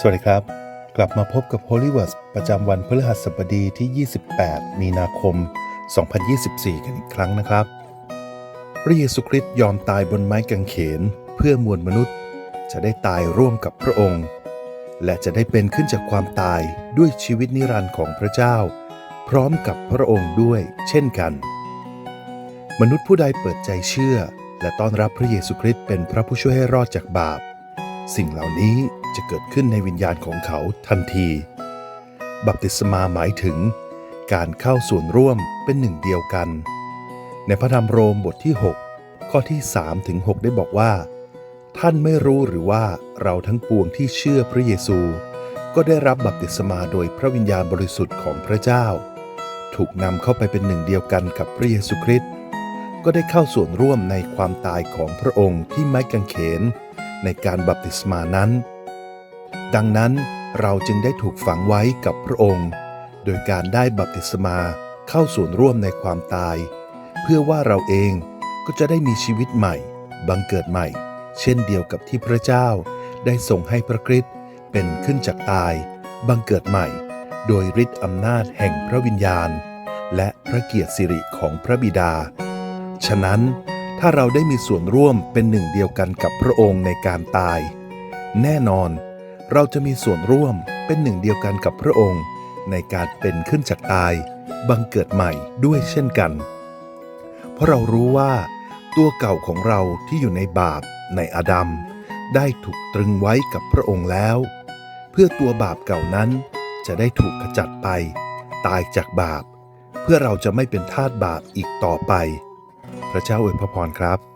สวัสดีครับ กลับมาพบกับ Holy w o r d ประจำวันพฤหัสบดีที่ 28 มีนาคม 2024 กันอีกครั้งนะครับ พระเยซูคริสต์ยอมตายบนไม้กางเขน เพื่อมวลมนุษย์ จะได้ตายร่วมกับพระองค์ และจะได้เป็นขึ้นจากความตายด้วยชีวิตนิรันดร์ของพระเจ้า พร้อมกับพระองค์ด้วยเช่นกัน มนุษย์ผู้ใดเปิดใจเชื่อ และต้อนรับพระเยซูคริสต์เป็นพระผู้ช่วยให้รอดจากบาป สิ่งเหล่านี้ จะเกิดขึ้นในวิญญาณของเขาทันที บัพติศมาหมายถึง การเข้าส่วนร่วมเป็นหนึ่งเดียวกัน ในพระธรรมโรมบทที่ 6 ข้อที่3ถึง6ได้บอกว่า ท่านไม่รู้หรือว่าเราทั้งปวงที่เชื่อพระเยซู ก็ได้รับบัพติศมาโดยพระวิญญาณบริสุทธิ์ของพระเจ้า ถูกนำเข้าไปเป็นหนึ่งเดียวกันกับพระเยซูคริสต์ก็ได้เข้าส่วนร่วมในความตายของพระองค์ที่ไม้กางเขนในการบัพติศมานั้น ดังนั้นเราจึงได้ถูกฝังไว้กับพระองค์ โดยการได้บัพติศมาเข้าส่วนร่วมในความตาย เพื่อว่าเราเองก็จะได้มีชีวิตใหม่ บังเกิดใหม่ เช่นเดียวกับที่พระเจ้า ได้ทรงให้พระคริสต์เป็นขึ้นจากตาย บังเกิดใหม่ โดยฤทธิ์อำนาจแห่งพระวิญญาณ และพระเกียรติสิริของพระบิดา ฉะนั้นถ้าเราได้มีส่วนร่วมเป็นหนึ่งเดียวกันกับพระองค์ในการตาย แน่นอน เราจะมีส่วนร่วมเป็นหนึ่งเดียวกันกับพระองค์ ในการเป็นขึ้นจากตาย บังเกิดใหม่ด้วยเช่นกัน เพราะเรารู้ว่า ตัวเก่าของเราที่อยู่ในบาปในอาดัมได้ถูกตรึงไว้กับพระองค์แล้ว เพื่อตัวบาปเก่านั้นจะได้ถูกขจัดไป ตายจากบาป เพื่อเราจะไม่เป็นทาสบาปอีกต่อไป พระเจ้าอวยพระพรครับ